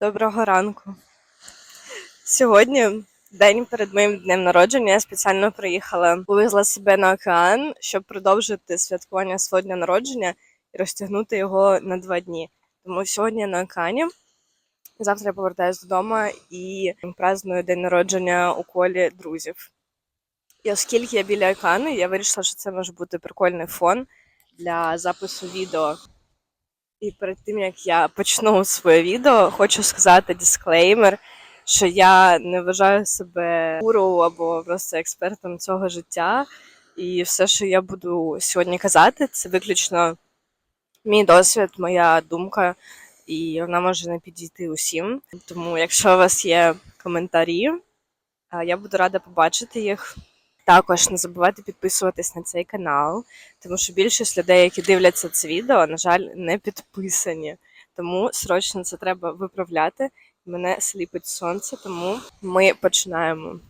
Доброго ранку. Сьогодні, день перед моїм днем народження, я спеціально приїхала, повезла себе на океан, щоб продовжити святкування свого дня народження і розтягнути його на два дні. Тому сьогодні я на океані. Завтра я повертаюся додому і праздную день народження у колі друзів. І оскільки я біля океану, я вирішила, що це може бути прикольний фон для запису відео. І перед тим як я почну своє відео, хочу сказати дисклеймер, що я не вважаю себе гуру або просто експертом цього життя. І все, що я буду сьогодні казати, це виключно мій досвід, моя думка, і вона може не підійти усім. Тому, якщо у вас є коментарі, я буду рада побачити їх. Також не забувайте підписуватись на цей канал, тому що більшість людей, які дивляться це відео, на жаль, не підписані. Тому срочно це треба виправляти. Мене сліпить сонце, тому ми починаємо.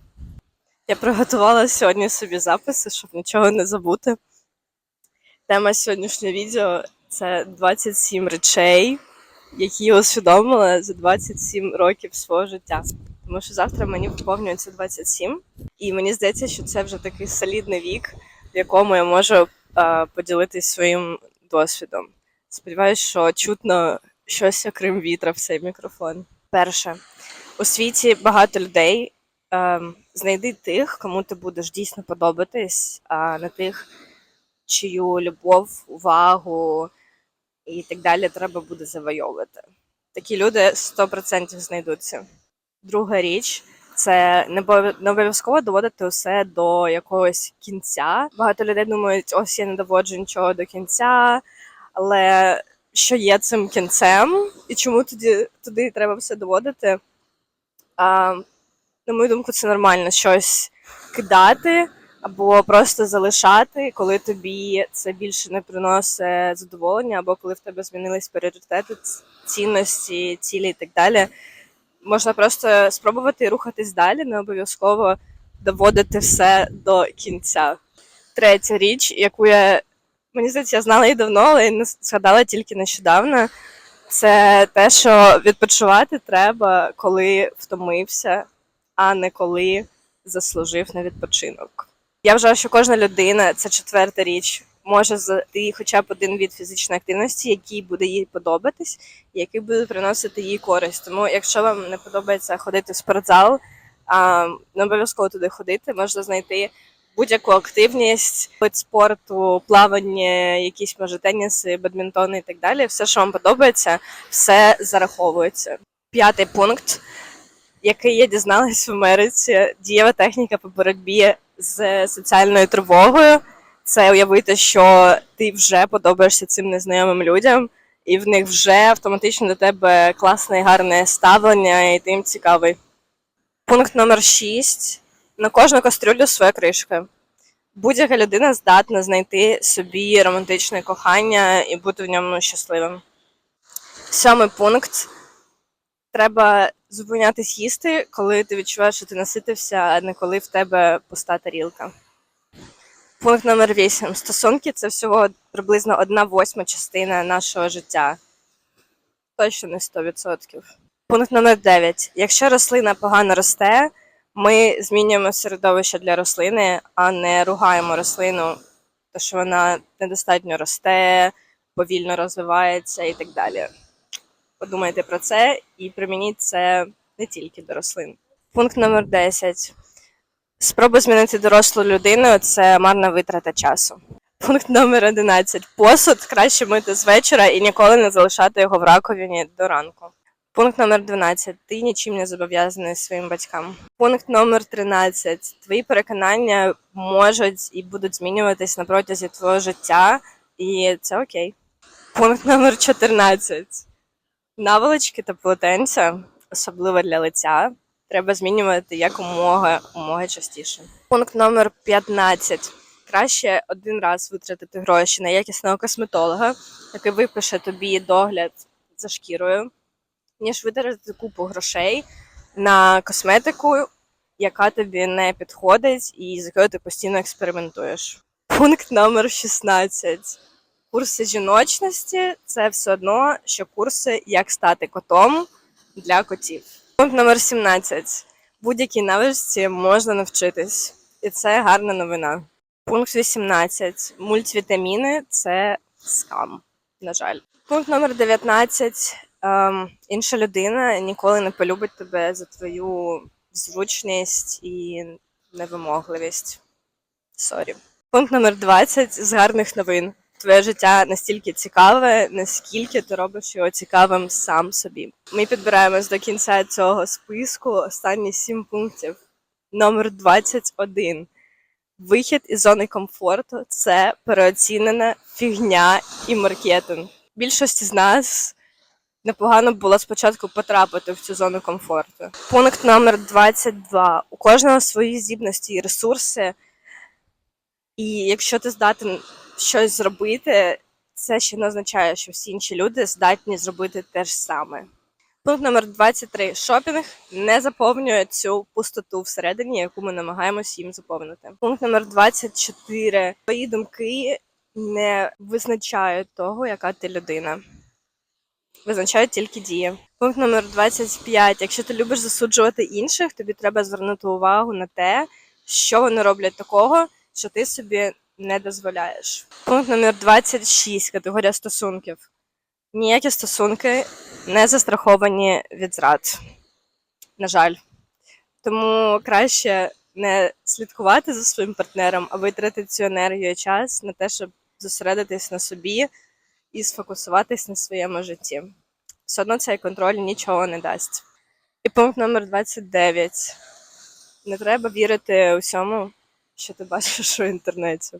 Я приготувала сьогодні собі записи, щоб нічого не забути. Тема сьогоднішнього відео це 27 речей, які я усвідомила за 27 років свого життя. Тому що завтра мені виповнюється 27, і мені здається, що це вже такий солідний вік, в якому я можу е, поділитись своїм досвідом. Сподіваюсь, що чутно щось окрім вітра в цей мікрофон. Перше, у світі багато людей. Е, знайди тих, кому ти будеш дійсно подобатись, а не тих, чию любов, увагу і так далі треба буде завойовувати. Такі люди 100% знайдуться. Друга річ це не обов'язково доводити усе до якогось кінця. Багато людей думають, ось я не доводжу нічого до кінця, але що є цим кінцем, і чому тоді туди треба все доводити? А, на мою думку, це нормально щось кидати або просто залишати, коли тобі це більше не приносить задоволення, або коли в тебе змінились пріоритети, цінності, цілі і так далі. Можна просто спробувати рухатись далі, не обов'язково доводити все до кінця. Третя річ, яку я мені здається, я знала і давно, але не згадала тільки нещодавно. Це те, що відпочивати треба, коли втомився, а не коли заслужив на відпочинок. Я вважаю, що кожна людина, це четверта річ, може знайти хоча б один від фізичної активності, який буде їй подобатись, який буде приносити їй користь. Тому, якщо вам не подобається ходити в спортзал, а, не обов'язково туди ходити, можна знайти будь-яку активність, вид спорту, плавання, якісь може теніси, бадмінтони і так далі. Все, що вам подобається, все зараховується. П'ятий пункт, який я дізналась в Америці, дієва техніка по боротьбі з соціальною тривогою. Це уявити, що ти вже подобаєшся цим незнайомим людям, і в них вже автоматично до тебе класне і гарне ставлення, і ти їм цікавий. Пункт номер 6. На кожну кастрюлю своя кришка. Будь-яка людина здатна знайти собі романтичне кохання і бути в ньому щасливим. Сьомий пункт. Треба зупинятись їсти, коли ти відчуваєш, що ти наситився, а не коли в тебе пуста тарілка. Пункт номер 8. Стосунки це всього приблизно одна восьма частина нашого життя. Точно не 100%. Пункт номер 9. Якщо рослина погано росте, ми змінюємо середовище для рослини, а не ругаємо рослину, то що вона недостатньо росте, повільно розвивається і так далі. Подумайте про це і примініть це не тільки до рослин. Пункт номер 10. Спроба змінити дорослу людину це марна витрата часу. Пункт номер 11. Посуд краще мити з вечора і ніколи не залишати його в раковині до ранку. Пункт номер 12. Ти нічим не зобов'язаний своїм батькам. Пункт номер 13. Твої переконання можуть і будуть змінюватись на протязі твого життя, і це окей. Пункт номер 14. Наволочки та полотенця, особливо для лиця, треба змінювати якомога умога частіше. Пункт номер 15. Краще один раз витратити гроші на якісного косметолога, який випише тобі догляд за шкірою, ніж витратити купу грошей на косметику, яка тобі не підходить і з якою ти постійно експериментуєш. Пункт номер 16. Курси жіночності це все одно, що курси як стати котом для котів. Пункт номер 17. Будь-якій навичці можна навчитись, і це гарна новина. Пункт 18. Мультивітаміни це скам, на жаль. Пункт номер 19. Ем, інша людина ніколи не полюбить тебе за твою зручність і невимогливість. Сорі. Пункт номер 20 з гарних новин. Твоє життя настільки цікаве, наскільки ти робиш його цікавим сам собі. Ми підбираємось до кінця цього списку. Останні сім пунктів. Номер 21. Вихід із зони комфорту це переоцінена фігня і маркетинг. Більшості з нас непогано було спочатку потрапити в цю зону комфорту. Пункт номер 22. У кожного свої здібності і ресурси. І якщо ти здатен щось зробити, це ще не означає, що всі інші люди здатні зробити те ж саме. Пункт номер 23. Шопінг не заповнює цю пустоту всередині, яку ми намагаємось їм заповнити. Пункт номер 24. Твої думки не визначають того, яка ти людина. Визначають тільки дії. Пункт номер 25. Якщо ти любиш засуджувати інших, тобі треба звернути увагу на те, що вони роблять такого, що ти собі не дозволяєш. Пункт номер 26. Категорія стосунків. Ніякі стосунки не застраховані від зрад. На жаль. Тому краще не слідкувати за своїм партнером, а витратити цю енергію і час на те, щоб зосередитись на собі і сфокусуватись на своєму житті. Все одно цей контроль нічого не дасть. І пункт номер 29. Не треба вірити усьому, що ти бачиш у інтернеті.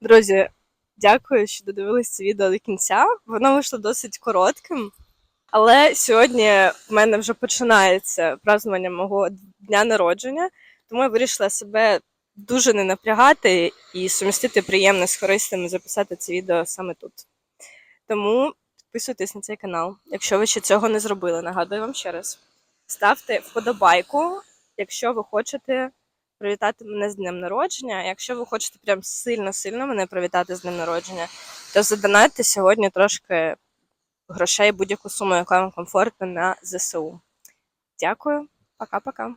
Друзі, дякую, що додивились це відео до кінця. Воно вийшло досить коротким. Але сьогодні в мене вже починається празднування мого дня народження, тому я вирішила себе дуже не напрягати і сумістити приємне з корисним і записати це відео саме тут. Тому підписуйтесь на цей канал, якщо ви ще цього не зробили. Нагадую вам ще раз. Ставте вподобайку, якщо ви хочете привітати мене з днем народження. Якщо ви хочете прям сильно-сильно мене привітати з днем народження, то задонайте сьогодні трошки грошей будь-яку суму, яка вам комфортна на ЗСУ. Дякую, пока-пока.